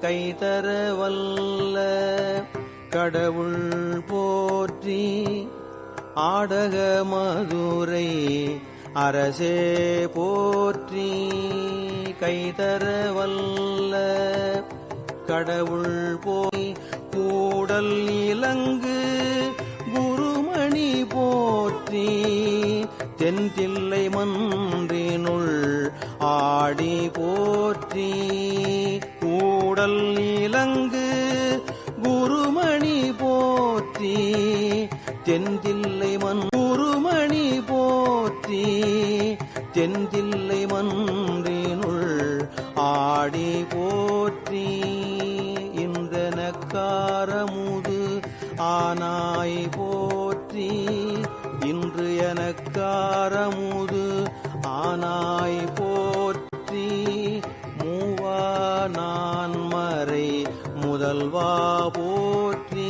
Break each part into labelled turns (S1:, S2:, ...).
S1: கைதரவல்ல கடவுள் போற்றி ஆடக மதுரை அரசே போற்றி. கைதரவல்ல கடவுள் போய் கூடல் இலங்கு குருமணி போற்றி. தென்தில்லை மன்றினுள் ஆடி போற்றி. உடல் இலங்கு குருமணி போற்றி. தென்தில்லை மண் குருமணி போற்றி. தென்தில்லை மன்றினுள் ஆடி போற்றி. இந்த நக்காரமுது ஆனாய் போற்றி. இன்று எனக்காரமுது ஆனாய் போ முதல்வா போற்றி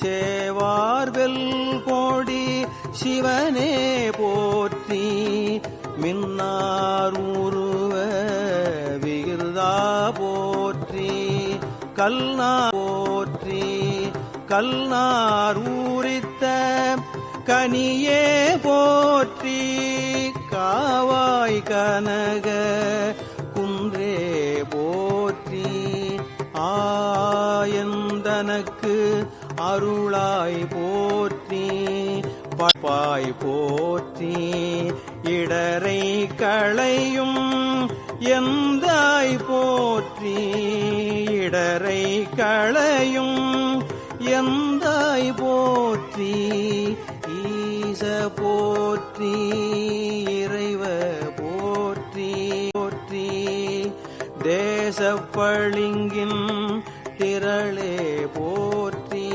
S1: சேவார்வெல் கோடி சிவனே போற்றி. மின்னார் உருவ விகிருதா போற்றி. கல்நா போற்றி. கல்நார் ஊரித்த கனியே போற்றி. காவாய் கனக தனக்கு அருளாய் போற்றி பாய் போற்றி இடரை களையும் எந்தாய் போற்றி இடரை களையும் எந்தாய் போற்றி ஈச போற்றி இறைவ போற்றி போற்றி தேசப்பளிங்கின் திரளே போற்றி.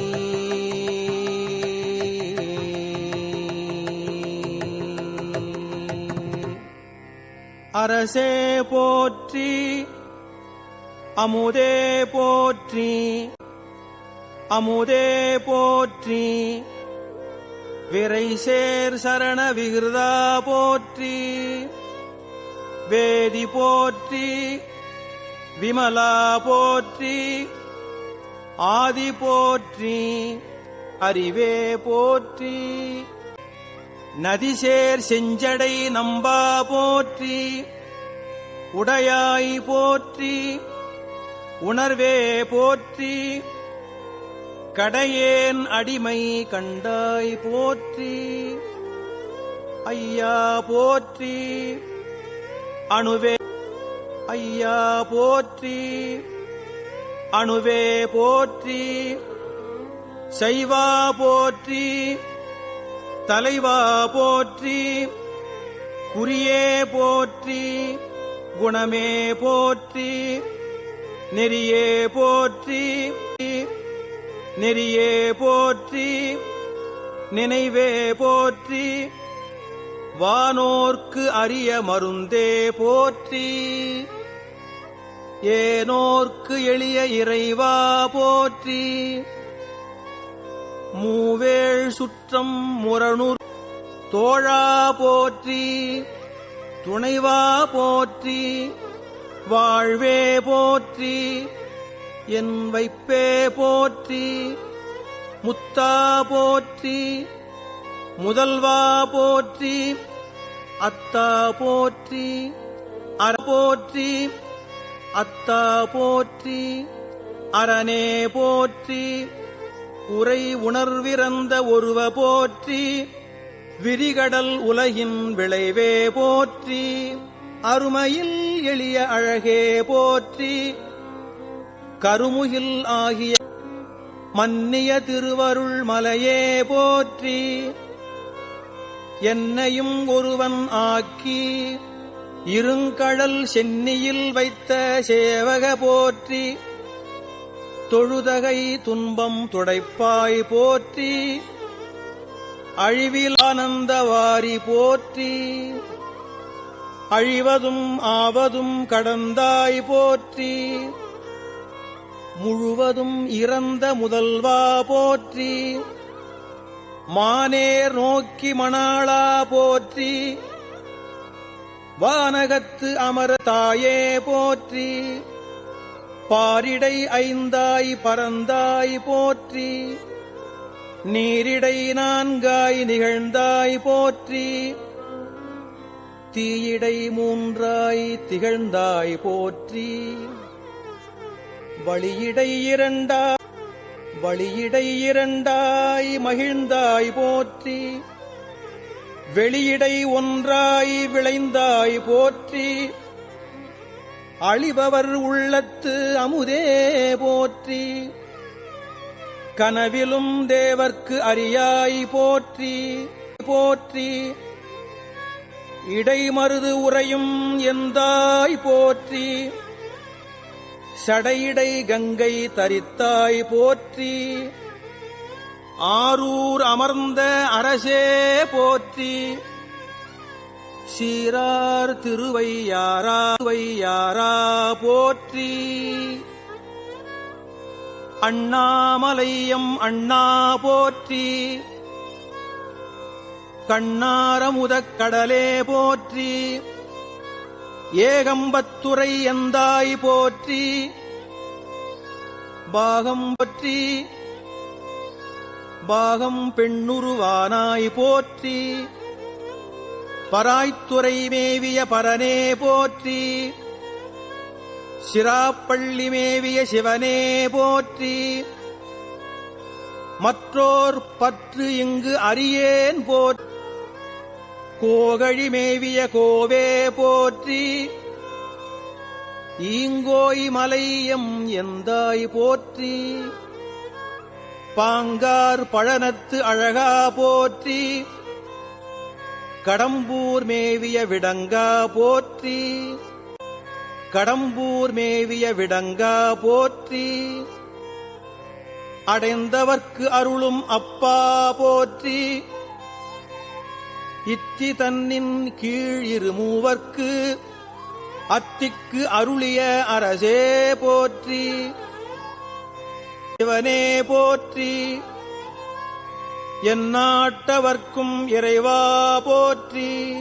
S1: அரசே போற்றி அமுதே போற்றி அமுதே போற்றி. விரை சேர் சரண விகிருதா போற்றி. வேதி போற்றி விமலா போற்றி. ஆதி போற்றி அறிவே போற்றி. நதிசேர் செஞ்சடை நம்பா போற்றி. உடையாய் போற்றி. உணர்வே போற்றி. கடையேன் அடிமை கண்டாய் போற்றி. ஐயா போற்றி. அணுவே ஐயா போற்றி. அணுவே போற்றி சைவா போற்றி தலைவா போற்றி குறியே போற்றி குணமே போற்றி நெறியே போற்றி நெறியே போற்றி நினைவே போற்றி வானோர்க்கு அரிய மருந்தே போற்றி. ஏனோர்க்கு எளிய இறைவா போற்றி. மூவேள் சுற்றம் முரணுர் தோழா போற்றி. துணைவா போற்றி. வாழ்வே போற்றி. என் வைப்பே போற்றி. முத்தா போற்றி. முதல்வா போற்றி. அத்தா போற்றி. அற போற்றி. அத்தா போற்றி அரணே போற்றி உரை உணர்விறந்த ஒருவ போற்றி விரிகடல் உலகின் விளைவே போற்றி அருமையில் எளிய அழகே போற்றி கருமுகில் ஆகிய மன்னிய திருவருள் மலையே போற்றி என்னையும் ஒருவன் ஆக்கி இருங்கடல் சென்னியில் வைத்த சேவக போற்றி தொழுதகை துன்பம் துடைப்பாய் போற்றி அழிவில் ஆனந்தவாரி போற்றி அழிவதும் ஆவதும் கடந்தாய் போற்றி முழுவதும் இறந்த முதல்வா போற்றி மானேர் நோக்கி மணாளா போற்றி வானகத்து அமர தாயே போற்றி. பாரிடை ஐந்தாய் பரந்தாய் போற்றி. நீரிடை நான்காய் நிகழ்ந்தாய் போற்றி. தீயிடை மூன்றாய் திகழ்ந்தாய் போற்றி. வழியிடை இரண்டாய் வழியிடை இரண்டாய் மகிழ்ந்தாய் போற்றி. வெளியிடை ஒன்றாய் விளைந்தாய் போற்றி. அழிபவர் உள்ளத்து அமுதே போற்றி. கனவிலும் தேவர்க்கு அறியாய் போற்றி போற்றி. இடைமருது உறையும் எந்தாய் போற்றி. சடையிடை கங்கை தரித்தாய் போற்றி. ஆரூர் அமர்ந்த அரசே போற்றி. சீரார் திருவையாரா வையாரா போற்றி. அண்ணாமலையம் அண்ணா போற்றி. கண்ணாரமுதக் கடலே போற்றி. ஏகம்பத்துறை எந்தாய் போற்றி. பாகம் பற்றி பாகம் பெண்ணுருவானாய் போற்றி. பராய்த்துறை மேவிய பரனே போற்றி. சிராப்பள்ளி மேவிய சிவனே போற்றி. மற்றோர் பற்று இங்கு அறியேன் போற்றி கோகழி மேவிய கோவே போற்றி. ஈங்கோய் மலையம் எந்தாய் போற்றி. பாங்கார் பழனத்து அழகா போற்றி கடம்பூர் மேவிய விடங்கா போற்றி கடம்பூர் மேவிய விடங்கா போற்றி அடைந்தவர்க்கு அருளும் அப்பா போற்றி. இத்தி தன்னின் கீழ் இரு மூவர்க்கு அத்திக்கு அருளிய அரசே போற்றி. இவனே போற்றி. எந்நாட்டவர்க்கும் இறைவா போற்றி.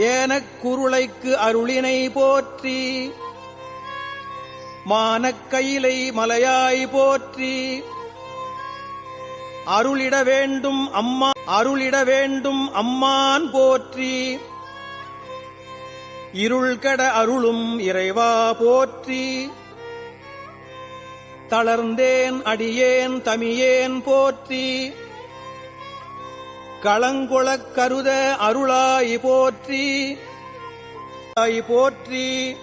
S1: ஏனக்குருளைக்கு அருளினை போற்றி. மானக்கயிலை மலையாய் போற்றி. அருளிட வேண்டும் அம்மா அருளிட வேண்டும் அம்மான் போற்றி. இருள்கட அருளும் இறைவா போற்றி. தளர்ந்தேன் அடியேன் தமியேன் போற்றி. களங்குளக் கருத அருளாய் போற்றி. போற்றி.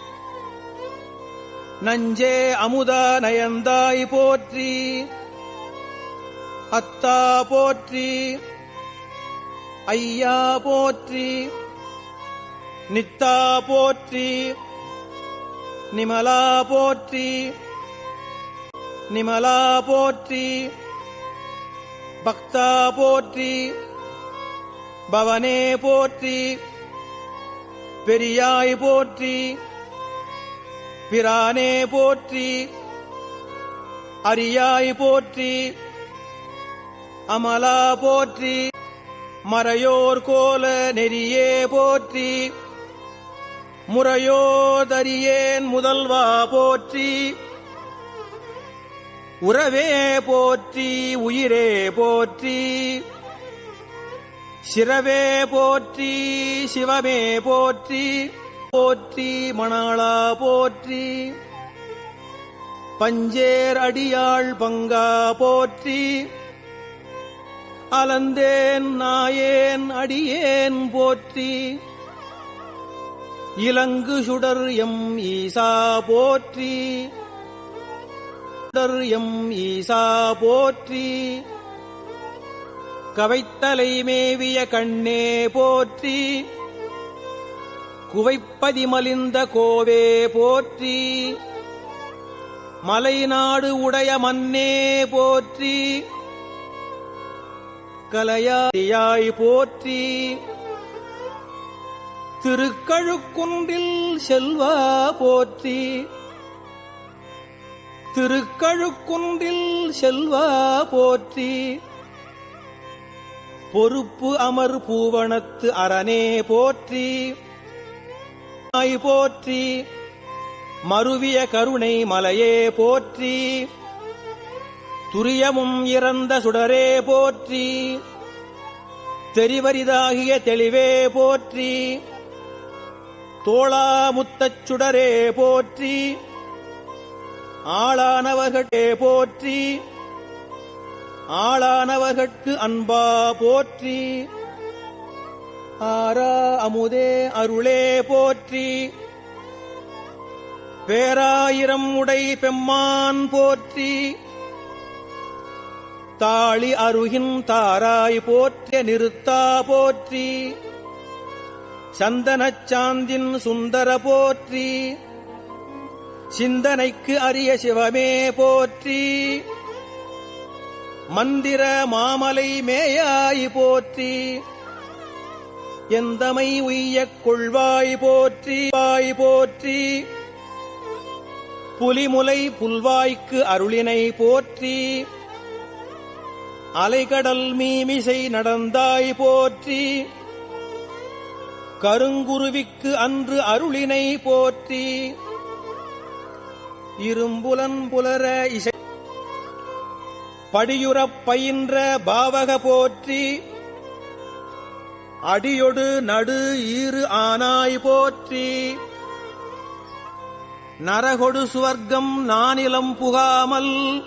S1: நஞ்சே அமுதா நயந்தாய் போற்றி. அத்தா போற்றி. ஐயா போற்றி. நித்தா போற்றி. நிமலா போற்றி. நிமலா போற்றி பக்தா போற்றி பவனே போற்றி பெரியாய் போற்றி பிரானே போற்றி அரியாய் போற்றி அமலா போற்றி மறையோர் கோல நெறியே போற்றி முறையோதரியேன் முதல்வா போற்றி. உறவே போற்றி உயிரே போற்றி. சிரவே போற்றி சிவமே போற்றி. போற்றி மணாளா போற்றி. பஞ்சேர் அடியாள் பங்கா போற்றி. அலந்தேன் நாயேன் அடியேன் போற்றி. இலங்கு சுடர் எம் ஈசா போற்றி. எம் ஈசா போற்றி. கவைத்தலை மேவிய கண்ணே போற்றி. குவைப்பதி மலிந்த கோவே போற்றி. மலைநாடு உடைய மன்னே போற்றி. கலையாய் போற்றி. திருக்கழுக்குன்றில் செல்வா போற்றி. திருக்கழுக்குன்றில் செல்வா போற்றி. பொறுப்பு அமர் பூவனத்து அரணே போற்றி. நாய் போற்றி. மருவிய கருணை மலையே போற்றி. துரியமும் இறந்த சுடரே போற்றி. தெரிவரிதாகிய தெளிவே போற்றி. தோளாமுத்தச் சுடரே போற்றி. ஆளானவர்களே போற்றி. ஆளானவர்கட்கு அன்பா போற்றி. ஆரா அமுதே அருளே போற்றி. பேராயிரம் உடை பெம்மான் போற்றி. தாளி அருகின் தாராய் போற்றிய நிறுத்தா போற்றி. சந்தனச் சாந்தின் சுந்தர போற்றி. சிந்தனைக்கு அரிய சிவமே போற்றி. மந்திர மாமலை மேயாய் போற்றி. எந்தமை உய்யக் கொள்வாய் போற்றி வாய் போற்றி. புலிமுலை புல்வாய்க்கு அருளினை போற்றி. அலைகடல் மீமிசை நடந்தாய் போற்றி. கருங்குருவிக்கு அன்று அருளினை போற்றி. இரும்புலன் புலர இசை. படியுறப் பயின்ற பாவக போற்றி அடியொடு நடு ஈறு ஆனாய் போற்றி. நரகொடு சுவர்க்கம் நானிலம் புகாமல்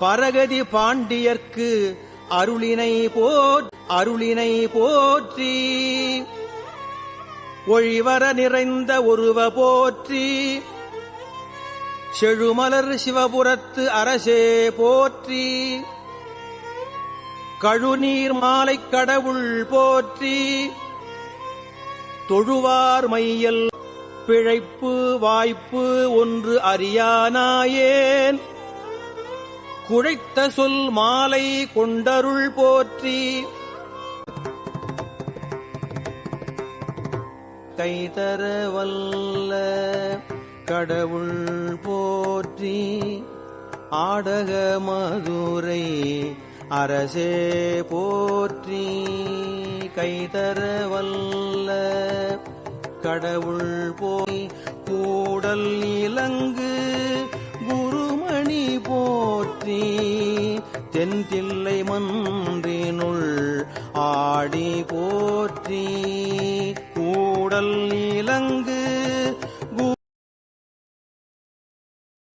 S1: பரகதி பாண்டியர்க்கு அருளினை போற் அருளினை போற்றி. ஒழிவர நிறைந்த ஒருவ போற்றி செழுமலர் சிவபுரத்து அரசே போற்றி. கழுநீர் மாலை கடவுள் போற்றி. தொழுவார் மையல் பிழைப்பு வாய்ப்பு ஒன்று அறியானாயேன். குழைத்த சொல் மாலை கொண்டருள் போற்றி. கைதர வல்ல கடவுள் போற்றி ஆடக மதுரை அரசே போற்றி கைதர வல்ல. கடவுள் போய் கூடல் இலங்கு குருமணி போற்றி தென்தில்லை மன்றினுள் ஆடி போற்றி